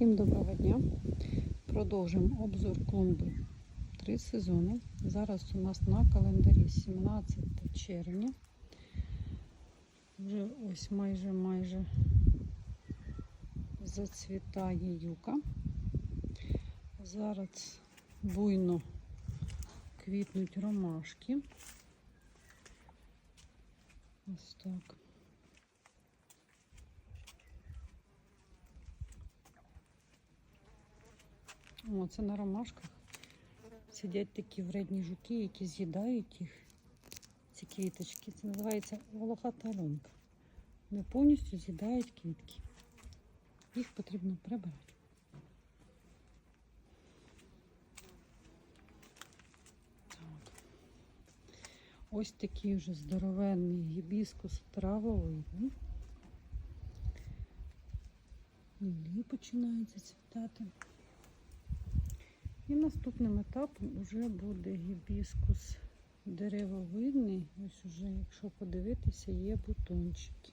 Всім доброго дня. Продовжуємо обзор клумби три сезони. Зараз у нас на календарі 17 червня. Вже ось майже майже зацвітає юка. Зараз буйно квітнуть ромашки. Ось так. О, це на ромашках сидять такі вредні жуки, які з'їдають їх, ці квіточки. Це називається волохата лунка. Вони повністю з'їдають квітки. Їх потрібно прибирати. Так. Ось такий вже здоровенний гібіскус травовидний. Лілії починають зацвітати. І наступним етапом вже буде гібіскус деревовидний. Ось уже, якщо подивитися, є бутончики.